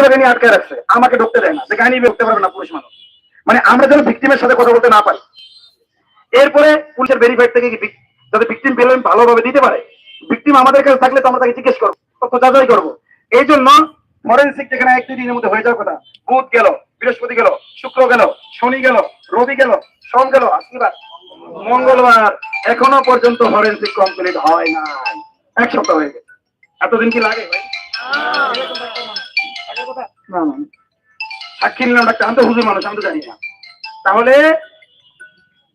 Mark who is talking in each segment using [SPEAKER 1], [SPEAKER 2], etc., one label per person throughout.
[SPEAKER 1] বিভাগে নিয়ে আটকে রাখছে। আমাকে ঢুকতে দেয় না। বিভাগ ঢুকতে পারবে না পুরুষ মানুষ। মানে আমরা যেন ভিক্টিমের সাথে কথা বলতে না পারি। এরপরে পুলিশের ভেরিফাইড থেকে যাতে ভিকটিম পেলে ভালোভাবে দিতে পারে ভিকটিম আমাদের কাছে থাকলে তো আমরা তাকে জিজ্ঞেস করব, তথ্য যাচাই করব। এই জন্য ফরেন্সিক যেখানে এক দুই দিনের মধ্যে হয়ে যাওয়ার কথা, বুধ গেল, বৃহস্পতি গেল, শুক্র গেল, শনি গেল, রবি গেল, সোম গেল, আশীর্বাদ। মঙ্গলবার এখনও পর্যন্ত ফরেন্সিক কমপ্লিট হয় না এক সপ্তাহ হয়ে গেছে। এতদিন কি লাগে ভাই? আমি তো হুজুর মানুষ আমি তো জানি না। তাহলে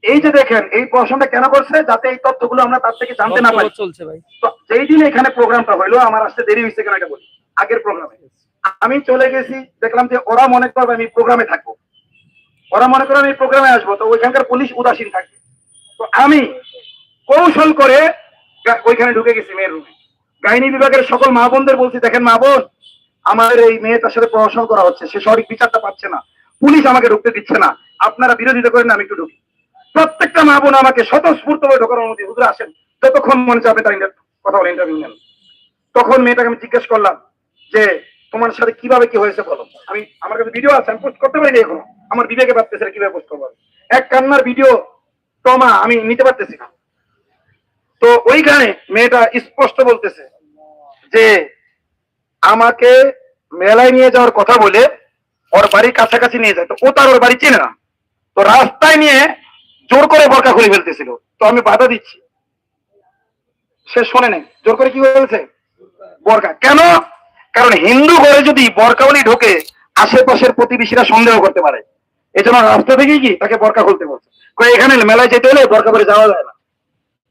[SPEAKER 1] এই যে দেখেন এই প্রশ্নটা কেন করছে? যাতে এই তথ্যগুলো আমরা তার থেকে জানতে না পারি।
[SPEAKER 2] চলছে ভাই।
[SPEAKER 1] তো যেই দিন এখানে প্রোগ্রামটা হইল আমার আসতে দেরি হয়েছে কেন এটা বলি? আগের প্রোগ্রামে। আমি চলে গেছি দেখলাম যে ওরা মনে করবে আমি প্রোগ্রামে থাকব। ওরা মনে করে আমি প্রোগ্রামে আসব তো ওইখানকার পুলিশ উদাসীন থাকবে তো আমি কৌশল করে ওইখানে ঢুকে গেছি মেয়ের রুমে গাইনি বিভাগের সকল মা বোনদের বলছি দেখেন মা বোন আমাদের এই মেয়েটার সাথে পড়াশোনা করা হচ্ছে, সে সঠিক বিচারটা পাচ্ছে না। পুলিশ আমাকে ঢুকতে দিচ্ছে না। আপনারা বিরোধিতা করেন, আমি একটু ঢুকি। প্রত্যেকটা মা বোন আমাকে স্বতঃস্ফূর্ত হয়ে ঢোকার অনুমতি হুজুর, আসেন। যতক্ষণ মনে চাবে তার কথা বলে ইন্টারভিউ নেন। তখন মেয়েটাকে আমি জিজ্ঞেস করলাম যে, তোমার সাথে কীভাবে কি হয়েছে বলো? আমি আমার কাছে ভিডিও আছে, আমি পোস্ট করতে পারিনি এখনও। আমার বিবেকে ভাবতেছে কীভাবে পোস্ট করব এক কান্নার ভিডিও টমা আমি নিতে পারতেছি না। তো ওইখানে মেয়েটা স্পষ্ট বলতেছে যে, আমাকে মেলায় নিয়ে যাওয়ার কথা বলে ওর বাড়ির কাছাকাছি নিয়ে যায়, তো ও তার ওর বাড়ি চেনে না। তো রাস্তায় নিয়ে জোর করে বরকা খুলে ফেলতেছিল। তো আমি বাধা দিচ্ছি। সে শোনে নাই। জোর করে কি বলছে? বরকা কেন? কারণ হিন্দু ঘরে যদি বরকাওয়ালি ঢোকে, আশেপাশের প্রতিবেশীরা সন্দেহ করতে পারে। এই জন্য রাস্তা থেকেই কি তাকে বরকা খুলতে বলছে। এখানে মেলায় যেতে হলে বরকা করে যাওয়া যায় না।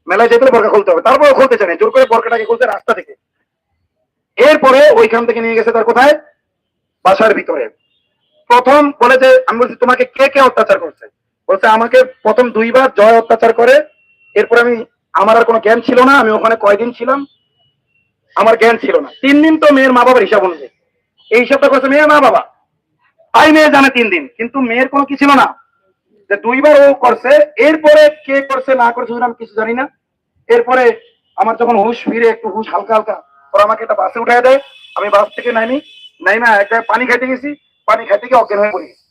[SPEAKER 1] মেলায় যেতে হলে বরকা খুলতে হবে। তারপরে খুলতে চায় জোর করে বরকাটাকে খুলতে রাস্তা থেকে। এরপরে ওইখান থেকে নিয়ে গেছে তার কোথায়? বাসার ভিতরে। প্রথম বলে যে আমি বলছি, তোমাকে কে কে অত্যাচার করছে? বলছে, আমাকে প্রথম দুইবার জয় অত্যাচার করে। এরপর আমি, আমার আর কোনো জ্ঞান ছিল না, আমি ওখানে কয়দিন ছিলাম? আমার জ্ঞান ছিল না। তিন দিন তো মেয়ের মা বাবার হিসাব অনুযায়ী। এই হিসাবটা করছে মেয়ের মা বাবা তাই মেয়ে জানে তিন দিন, কিন্তু মেয়ের কোনো কি ছিল না। যে দুইবার ও করছে, এরপরে কে করছে, না করছে আমি কিছু জানি না। এরপরে আমার যখন হুশ ফিরে, একটু হুশ হালকা হালকা ওরা আমাকে একটা বাসে উঠায় দেয়, আমি বাস থেকে নামি নাইমা একটা পানি খাইতে গেছি, পানি খাইতে গিয়ে অজ্ঞান হয়ে পড়ে। গেছি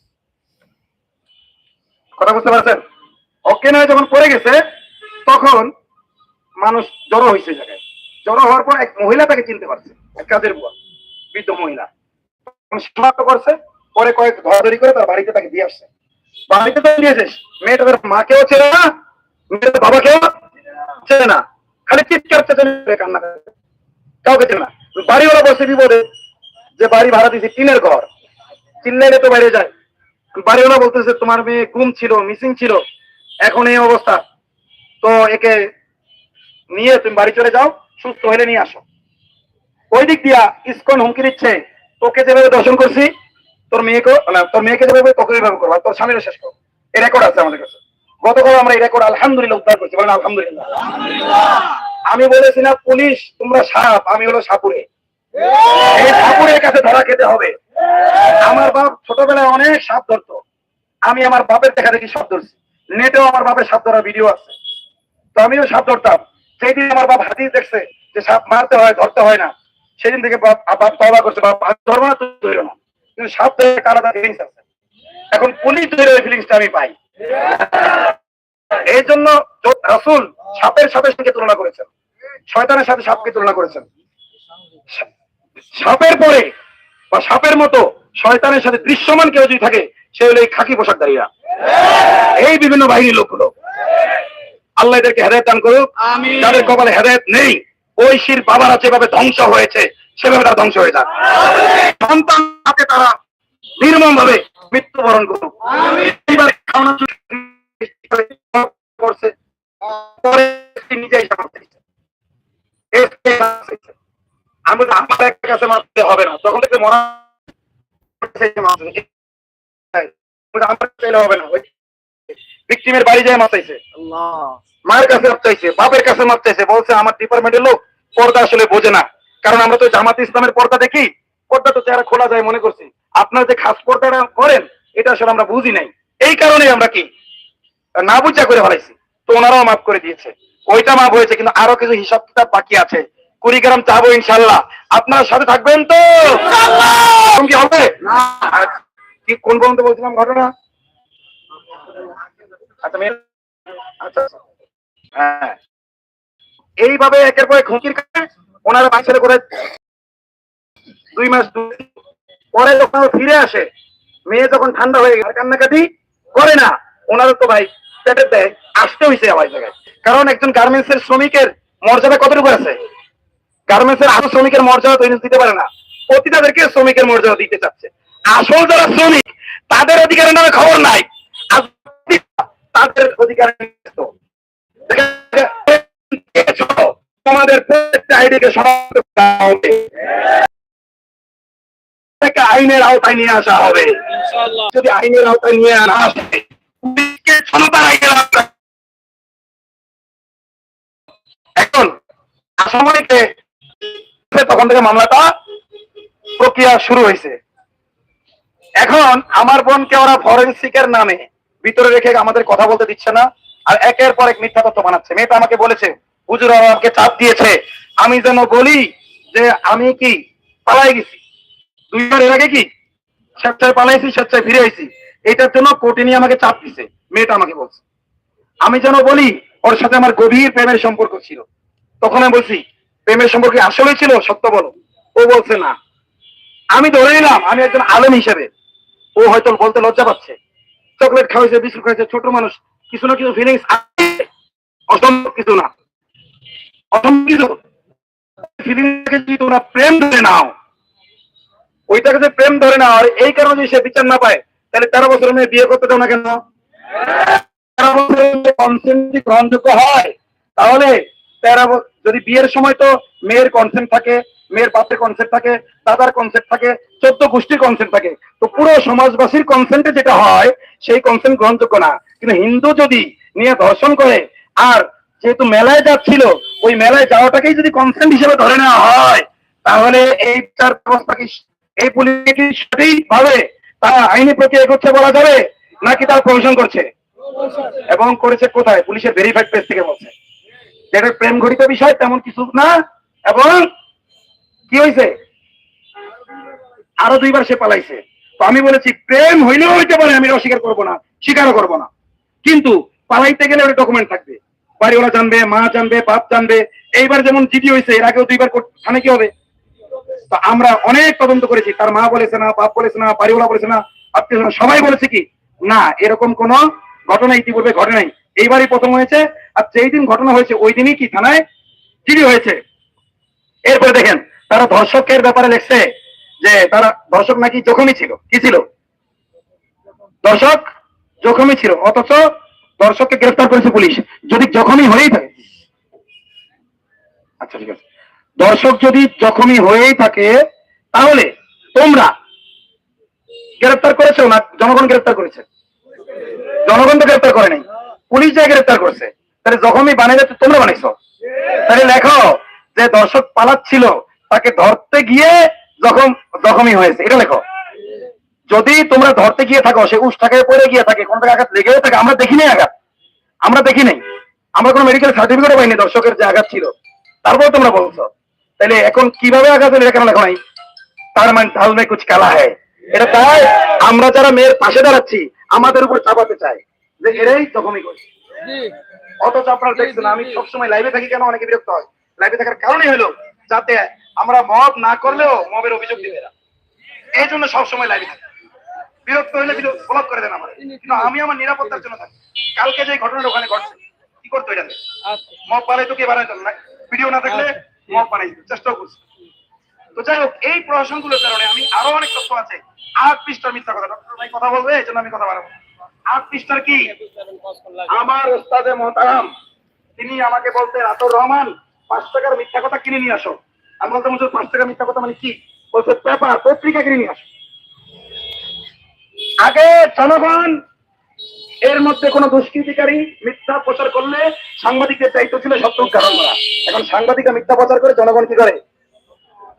[SPEAKER 1] কথা বুঝতে পারছেন? অজ্ঞান হয়ে যখন পড়ে গেছে, তখন মানুষ জড়ো হয়েছে জায়গায়। জড়ো হওয়ার পর এক মহিলা তাকে চিনতে পারছে, এক কাজের বুয়া, বৃদ্ধ মহিলা। শনাক্ত করছে, পরে কয়েক ধরাধরি করে তার বাড়িতে তাকে দিয়ে আসছে। বাড়িতে তো দিয়েছিস মেয়েটা তার মাকেও চেনে না মেয়েটার বাবাকেও চেনে না, খালি চিৎকার চেঁচে কান্না করে। কাউকে চেনে না। বাড়িওয়ালা বসে বিপদে যে বাড়ি ভাড়া দিয়েছি, টিনের ঘর। চিল্লাইলে তো বাইরে যায়। বাড়িওয়ালা বলতেছে, তোমার মেয়ে গুম ছিল, মিসিং ছিল। এখন এই অবস্থা। তো একে নিয়ে তুমি বাড়ি চলে যাও, সুস্থ হলে নিয়ে আসো। ওই দিক দিয়া ইসকন হুমকি দিচ্ছে, তোকে যেভাবে দর্শন করছি, তোর মেয়েকে তোর মেয়েকে যেভাবে তোকে এইভাবে করব তোর স্বামীরও শেষ করব। এই রেকর্ড আছে আমাদের কাছে। গতকাল আমরা এই রেকর্ড আলহামদুলিল্লাহ উদ্ধার করছি। বলেন আলহামদুলিল্লাহ। আমি বলেছি না, পুলিশ, তোমরা সাপ, আমি হলো সাপুরে। এই সাপুরের কাছে ধরা খেতে হবে। আমার বাপ ছোটবেলায় অনেক সাপ ধরতো। আমি আমার বাপের দেখা দেখি সাপ ধরছি। নেটেও আমার বাপের সাপ ধরার ভিডিও আছে। তো আমিও সাপ ধরতাম। সেই দিন আমার বাপ হাতিয়ে দেখছে যে সাপ মারতে হয়, ধরতে হয় না, সেদিন থেকে বাপ বাপ তবা করছে, বাপ হাত ধরবো না, তুই ধরো না। কিন্তু সাপ ধরে আলাদা ফিলিংস আছে। এখন পুলিশ ধরে ওই ফিলিংসটা আমি পাই। এই জন্য রাসুল সাপের সাথে সঙ্গে তুলনা করেছেন শয়তানের সাথে সাপকে তুলনা করেছেন। সাপের পরে বা সাপের মতো শয়তানের সাথে দৃশ্যমান কেউ যদি থাকে সে হলো এই খাকি পোশাকধারীরা। এই বিভিন্ন বাহিনীর লোকগুলো। আল্লাহ এদেরকে হেদায়ত দান করুক। যাদের কপালে হেদায়ত নেই ওই শির বাবারা যেভাবে ধ্বংস হয়েছে সেভাবে তারা ধ্বংস হয়ে যাক। সন্তান হাতে তারা নির্মম ভাবে মৃত্যুবরণ করুক। এইবার করছে। পরে নিজে হিসাব করতে দিচ্ছে। এসে মারছে। আমি আমার কাছে মারতে হবে না। তখন থেকে মরা আমার চাইলে হবে না। ভিক্টিমের বাড়ি যায় মাতাইছে মায়ের কাছে বাপের কাছে মাপ চাইছে বলছে আমার ডিপার্টমেন্টের লোক পর্দা আসলে বোঝে না। কারণ আমরা তো জামাত ইসলামের পর্দা দেখি। পর্দা তো চেহারা খোলা যায় মনে করছি। আপনারা যে খাস পর্দাটা করেন এটা আসলে আমরা বুঝি নাই। এই কারণে আমরা কি না বুঝা করে ফেলাইছি। তো ওনারাও মাফ করে দিয়েছে। ওইটা মাফ হয়েছে কিন্তু আরও কিছু হিসাব কিতাব বাকি আছে। কুড়িগ্রাম চাবো ইনশাল্লাহ আপনারা সাথে থাকবেন তো? কি হবে? কি কোন পর্যন্ত বলছিলাম ঘটনা? আচ্ছা আচ্ছা আচ্ছা। হ্যাঁ। এইভাবে একের পরে হুমকির কারণে ওনারা বাচ্চারা করে দুই মাস দুই পরে যখন ফিরে আসে, মেয়ে যখন ঠান্ডা হয়ে গেছে, কান্নাকাটি করে না। ওনারা তো ভাই পেটের দেয়, আসতে হয়েছে আমার জায়গায়। কারণ একজন গার্মেন্টস এর শ্রমিকের মর্যাদা কতটুকু আছে? গার্মেন্টস এর আরও শ্রমিকের মর্যাদা তৈরি দিতে পারে না। প্রতিটাদেরকে শ্রমিকের মর্যাদা দিতে চাচ্ছে। আসল যারা শ্রমিক, তাদের অধিকারের নামে খবর নাই। তাদের অধিকার তোমাদের প্রত্যেকটা আইডিকে সমাপ্ত করা হবে। আইনের আওতায় নিয়ে আসা হবে। যদি আইনের আওতায় নিয়ে আনা আসে এখন আসামিকে তখন থেকে মামলাটা প্রক্রিয়া শুরু হয়েছে। এখন আমার বোনকে ওরা ফরেন্সিকের নামে ভিতরে রেখে আমাদের কথা বলতে দিচ্ছে না আর একের পর এক মিথ্যা তথ্য বানাচ্ছে। মেয়েটা আমাকে বলেছে হুজুর আমাকে চাপ দিয়েছে। আমি যেন বলি যে আমি কি পালাই গেছি? দুইবার এর আগে কি? স্বেচ্ছায় পালাইছি, স্বেচ্ছায় ফিরে আইছি। এটার জন্য কোর্টে নিয়ে আমাকে চাপ দিছে। মেয়েটা আমাকে বলছে। আমি যেন বলি, ওর সাথে আমার গভীর প্রেমের সম্পর্ক ছিল। তখন আমি বলছি, প্রেমের সম্পর্কে আসলে ছিল? সত্য বলো। ও বলছে, না। আমি ধরে নিলাম, আমি একজন আলেম হিসেবে। ও হয়তো বলতে লজ্জা পাচ্ছে। চকলেট খাওয়াইছে, বিস্কুট খাওয়াইছে, ছোট মানুষ। কিছু না কিছু ফিলিংস অসম্ভব কিছু না। অসম্ভব কিছু। ফিলিংসকে তোমরা প্রেম ধরে নাও ওইটাকে যে প্রেম ধরে না, আর এই কারণে যদি সে বিচার না পায়। তাহলে তেরো বছর মেয়ে বিয়ে করতে দাও না কেন? তেরো বছর কনসেন্ট গ্রহণযোগ্য হয়, তাহলে তেরো যদি বিয়ের সময় তো মেয়ের কনসেন্ট থাকে, মেয়ের বাপের কনসেন্ট থাকে, দাদার কনসেন্ট থাকে, চোদ্দ গোষ্ঠীর কনসেন্ট থাকে, তো পুরো সমাজবাসীর কনসেন্টে যেটা হয়, সেই কনসেন্ট গ্রহণযোগ্য না। কিন্তু হিন্দু যদি নিয়ে ধর্ষণ করে, আর যেহেতু মেলায় যাচ্ছিল, ওই মেলায় যাওয়াটাকেই যদি কনসেন্ট হিসেবে ধরে নেওয়া হয়, তাহলে এই বিচার ব্যবস্থা কি এই পুলিশ কি সঠিকভাবে তারা আইনি প্রক্রিয়া করছে বলা যাবে, নাকি তার প্রমোশন করছে? এবং করেছে কোথায়? পুলিশের ভেরিফাইড পেজ থেকে বলছে। যেটা প্রেম ঘটিত বিষয়, তেমন কিছু না, এবং কি হয়েছে? আরও দুইবার সে পালাইছে। তো আমি বলেছি, প্রেম হইলেও হইতে পারে, আমি অস্বীকার করব না, স্বীকারও করব না। কিন্তু পালাইতে গেলে ওটা ডকুমেন্ট থাকবে। বাড়িওয়ালা জানবে, মা জানবে, বাপ জানবে। এইবার যেমন জিডি হয়েছে এর আগেও দুইবার থানে কি হবে? তো আমরা অনেক তদন্ত করেছি। তার মা বলেছে না, বাপ বলেছে না, বাড়িওয়ালা বলেছে না, আত্মীয় স্বজন, সবাই বলেছে কি? না, এরকম কোন ঘটনা ইতিপূর্বে ঘটে নাই। এইবারই প্রথম হয়েছে, আর যেই দিন ঘটনা হয়েছে, ওই দিনই কি থানায় চিঠি হয়েছে। এরপরে দেখেন, তারা ধর্ষকের ব্যাপারে লেখছে যে তারা ধর্ষক নাকি জখমই ছিল। কি ছিল? দর্শক জখমই ছিল, অথচ দর্শককে গ্রেফতার করেছে পুলিশ। যদি জখমই হয়েই থাকে আচ্ছা ঠিক আছে। দর্শক যদি জখমই হয়েই থাকে, তাহলে তোমরা গ্রেফতার করেছ না, জনগণ গ্রেফতার করেছে। জনগণ তো গ্রেফতার করে নাই। পুলিশ যা গ্রেফতার করেছে, তাহলে জখমই বানাইলে তো তোমরা বানাইছো। তাহলে লেখো যে দর্শক পালাচ্ছিল, তাকে ধরতে গিয়ে জখম জখমই হয়েছে। এটা লেখো। যদি তোমরা ধরতে গিয়ে থাকো, সে উস থাকে পড়ে গিয়ে থাকে, কোন আঘাত লেগেও থাকে, আমরা দেখি নাই আঘাত। আমরা দেখি নাই আমরা কোনো মেডিকেল সার্টিফিকেটও পাইনি দর্শকের যে আঘাত ছিল। তারপর তোমরা বলছো। তাহলে এখন কীভাবে আঘাত এটা কেন লেখো নাই? তার মানে ঢাল মে কুচ কালা হ্যায়। এটা তাই আমরা যারা মেয়ের পাশে দাঁড়াচ্ছি আমাদের উপর চাপাতে চাই। যে এরাই জখমই করছে অথচ আপনারা দেখছেন আমি সবসময় লাইভে থাকি কেন অনেকে বিরক্ত হয়? লাইভে থাকার কারণই হলো যাতে আমরা মব না করলেও মবের অভিযোগ দিবে এরা। এই জন্য সবসময় লাইভে থাকি। বিরক্ত হলে ব্লক করে দেন আমার কিন্তু আমি আমার নিরাপত্তার জন্য থাকি। কালকে যে ঘটনাটা ওখানে ঘটছে কি করতো এটা
[SPEAKER 2] আচ্ছা।
[SPEAKER 1] মব বানাই তো কে বানাইতো না ভিডিও না থাকলে চেষ্টাও করছি। তো যাই হোক, এই কারণে আমি আরও অনেক তথ্য আছে। পৃষ্ঠার মিথ্যা কথা। ডক্টর ভাই কথা বলবে, এই জন্য আমি কথা বাড়াবো। কি? আমার ওস্তাদে মোহতারাম, তিনি আমাকে বলতেন আতর রহমান, পাঁচ টাকার মিথ্যা কথা কিনে নিয়ে আসো। আমি বলতাম, হুজুর, পাঁচ টাকার মিথ্যা কথা মানে কি? বলছে, পেপার, পত্রিকা কিনে নিয়ে আসো। আগে জনগণ এর মধ্যে কোনো দুষ্কৃতিকারী মিথ্যা প্রচার করলে সাংবাদিকদের দায়িত্ব ছিল সত্য উদ্ঘাটন করা এখন সাংবাদিকরা মিথ্যা প্রচার করে জনগণ কি করে?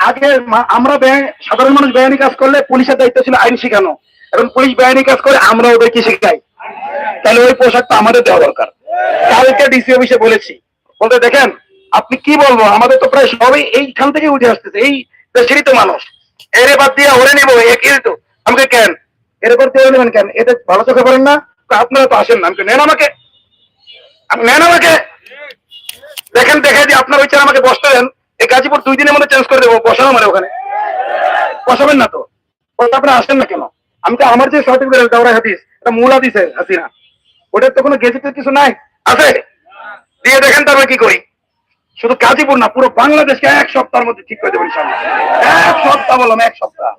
[SPEAKER 1] আগে আমরা সাধারণ মানুষ বেআইনি কাজ করলে পুলিশের দায়িত্ব ছিল আইন শেখানো। এখন পুলিশ বেআইনি কাজ করে আমরা ওদের কি শেখাই? তাহলে ওই পোশাকটা আমাদের দেওয়া দরকার। কালকে ডিসি অফিসে বলেছি। বলতে দেখেন, আপনি কি বলব? আমাদের তো প্রায় সবই এইখান থেকে উঠে আসতেছে। এই দেশেরই তো মানুষ। এরে বাদ দিয়ে ওরে নিবো একই তো? আমাকে কেন? এরপর দিয়ে নেবেন কেন? এটা ভালো চোখে পড়েন না। আপনারা তো আসেন না। নেন আমাকে। নেন আমাকে। দেখেন, দেখে দিয়ে আপনার ওই আমাকে বসতে দেন। এই গাজীপুর দুই দিনের মধ্যে চেঞ্জ করে দেবো। বসানো মানে ওখানে। বসাবেন না তো। আপনি আসেন না কেন? আমি তো আমার যে সার্টিফিকেট দাওরা হাদিস, এটা মূল হাদিসে হাসিনা। ওটার তো কোনো গেজেটের কিছু নাই। আছে? দিয়ে দেখেন তারপরে কি করি। শুধু গাজীপুর না, পুরো বাংলাদেশকে এক সপ্তাহের মধ্যে ঠিক করে দেবেন ইনশাআল্লাহ। এক সপ্তাহ বললাম, এক সপ্তাহ।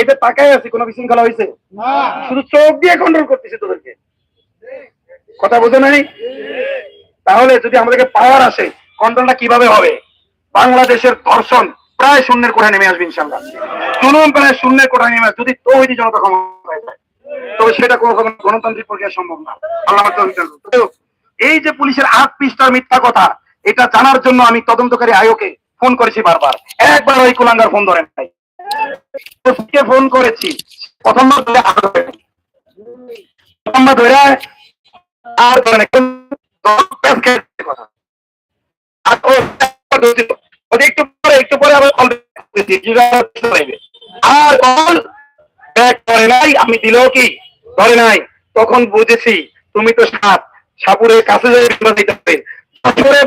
[SPEAKER 1] এটা তাকাই আছি কোনো বিশৃঙ্খলা হয়েছে শুধু চোখ দিয়ে কন্ট্রোল করতেছি তোদেরকে। কথা বোঝো নাই? তাহলে যদি আমাদেরকে পাওয়ার আসে কন্ট্রোলটা কীভাবে হবে? বাংলাদেশের দর্শন প্রায় শূন্যের কোঠায় নেমে আসবে ইনশাল্লাহ জুলুম প্রায় শূন্যের কোঠায় নেমে আসবে। যদি তৈরি জনতা ক্ষমতায় যায় তবে সেটা কোনো গণতান্ত্রিক প্রক্রিয়া সম্ভব না। আল্লাহ এই যে পুলিশের আট পৃষ্ঠার মিথ্যা কথা এটা জানার জন্য আমি তদন্তকারী আয়োগে ফোন করেছি বারবার। একবার ওই কুলাঙ্গার ফোন ধরেন নাই। ফোন করেছি। প্রথমবার ধরে ধরে ধরে আর ধরে একটু পরে একটু পরে আবার কল আর কল ব্যাক করে নাই। আমি দিলেও কি? ধরে নাই। তখন বুঝেছি, তুমি তো সাপ। সাপুরের কাছে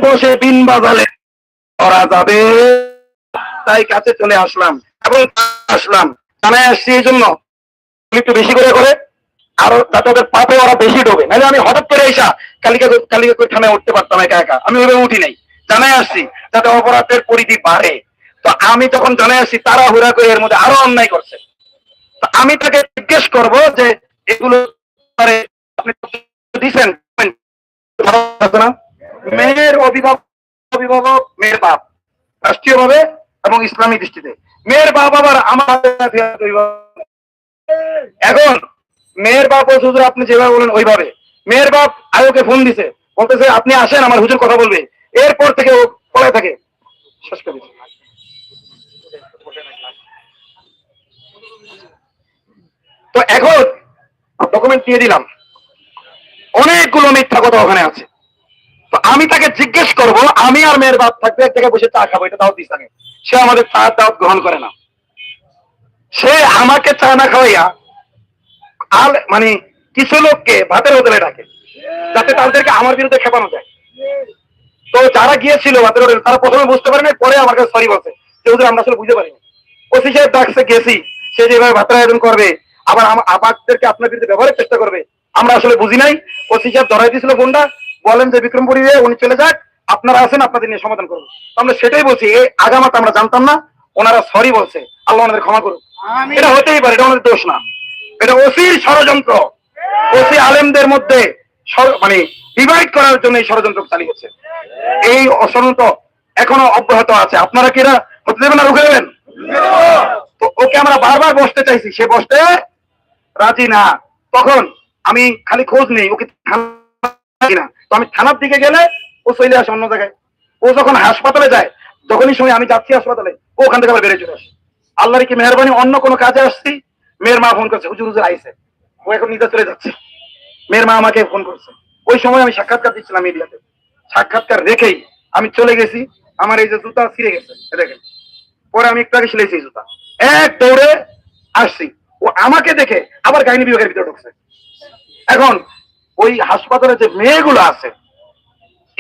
[SPEAKER 1] বসে বিন বাজালে। করা যাবে। তাই কাছে চলে আসলাম। এবং আসলাম। জানাই আসছি এই জন্য। একটু বেশি করে করে, আরও যাতে ওদের পাপে ওরা বেশি ডোবে। নাহলে আমি হঠাৎ করে এসা কালিকা কালিকা করে থানায় উঠতে পারতাম একা একা। আমি ওইভাবে উঠি নাই। জানাই আসছি, যাতে অপরাধের পরিধি বাড়ে। তো আমি তখন জানাই আসছি, তারা হুরা করে এর মধ্যে আরও অন্যায় করছে। তো আমি তাকে জিজ্ঞেস করব যে, এগুলো আপনি দিচ্ছেন মেয়ের অভিভাবক অভিভাবক, মেয়ের বাপ। রাষ্ট্রীয়ভাবে এবং ইসলামী দৃষ্টিতে। মেয়ের বাপ আবার আমার এখন মেয়ের বাপ ও হুজুর আপনি যেভাবে বলেন ওইভাবে। মেয়ের বাপ আয়োকে ফোন দিছে। বলতেছে, আপনি আসেন, আমার হুজুর কথা বলবে। এরপর থেকে ও পড়ে থাকে। শেষ করে তো এখন ডকুমেন্ট দিয়ে দিলাম। অনেকগুলো মিথ্যা কথা ওখানে আছে। তো আমি তাকে জিজ্ঞেস করব, আমি আর মেয়ের বাপ থাকবে, এক জায়গায় বসে চা খাব, এটা তাও দিস সে আমাদের চা দাওয়াত গ্রহণ করে না। সে আমাকে চা না খাওয়াইয়া আর মানে কিছু লোককে ভাতের হোটেলে ডাকে, যাতে তাদেরকে আমার বিরুদ্ধে খেপানো যায়। তো যারা গিয়েছিল ভাতের হোটেলে, তারা প্রথমে বুঝতে পারেনি পরে আমার কাছে সরি বলছে। কেউ আমরা আসলে বুঝতে পারিনি ওসি সাহেব ডাকছে, গেছি। সে যেভাবে ভাতের আয়োজন করবে, আবার আম- আমাদেরকে আপনার বিরুদ্ধে ব্যবহারের চেষ্টা করবে, আমরা আসলে বুঝি নাই। ওসি সাহেব ধরাই দিয়েছিল ফোনটা বলেন যে বিক্রমপুরী উনি চলে যাক। আপনারা আছেন আপনাদের নিয়ে সমাধান করুন আমরা সেটাই বলছি এই আগামাত আমরা জানতাম না ওনারা সরি বলছে। আল্লাহ ওনাদের ক্ষমা করুন এটা হতেই পারে এটা দোষ না। এটা ওসির ষড়যন্ত্র। ওসি আলেমদের মধ্যে মানে ডিভাইড করার জন্য এই ষড়যন্ত্র চালিয়েছে এই অসন্ত এখনও অব্যাহত আছে। আপনারা কি এরা হতে দেবেন না রুখে দেবেন? তো ওকে আমরা বারবার বসতে চাইছি। সে বসতে রাজি না। তখন আমি খালি খোঁজ নেই ওকে থানা না। তো আমি থানার দিকে গেলে ও চলে আসে অন্য জায়গায়। ও যখন হাসপাতালে যায় যখনই সময় আমি যাচ্ছি হাসপাতালে, ও ওখান থেকে আবার বেড়ে চলে আসে। আল্লাহর কি মেহরবানি, অন্য কোনো কাজে আসছি? মেয়ের মা ফোন করছে, হুজুর হুজুর, আইসে। ও এখন নিজে চলে যাচ্ছে। মেয়ের মা আমাকে ফোন করছে। ওই সময় আমি সাক্ষাৎকার দিচ্ছিলাম মিডিয়াতে সাক্ষাৎকার রেখেই আমি চলে গেছি, আমার এই যে জুতা ছিঁড়ে গেছে দেখেন। পরে আমি একটু আগে সিলেছি জুতা। এক দৌড়ে আসছি। ও আমাকে দেখে আবার গাইনি বিভাগের ভিতরে ঢুকছে। এখন ওই হাসপাতালে যে মেয়েগুলো আছে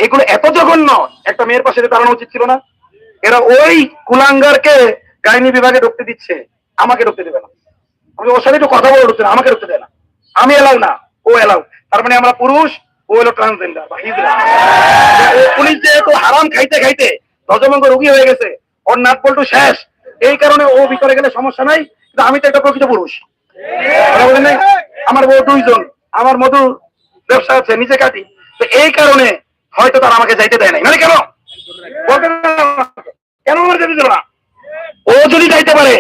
[SPEAKER 1] এগুলো এত জঘন্য, একটা মেয়ের পাশে দাঁড়ানো উচিত ছিল না। এরা ওই কুলাঙ্গারকে গাইনি বিভাগে ঢুকতে দিচ্ছে, আমাকে ঢুকতে দেবে না। আমি ওর সাথে একটু কথা বলে ঢুকতে না, আমাকে ঢুকতে দেয় না। আমি এলাও না, ও এলাও। তার মানে আমরা পুরুষ, ও হলো ট্রান্সজেন্ডার হিজড়া ও পুলিশ হারাম খাইতে খাইতে ধ্বজভঙ্গ রুগী হয়ে গেছে, ওর নাট পল্টু শেষ। এই কারণে ও ভিতরে গেলে সমস্যা নাই, কিন্তু আমি তো একটা প্রকৃত পুরুষ? আমার বউ দুইজন, আমার মধু ব্যবসা আছে, নিজে কাটি। তো এই কারণে হয়তো তারা আমাকে যাইতে দেয় নাই। মানে কেন। কেন যেতে দিল না? ও যদি যাইতে পারে,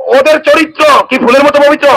[SPEAKER 1] ওদের চরিত্র কি ফুলের মতো পবিত্র?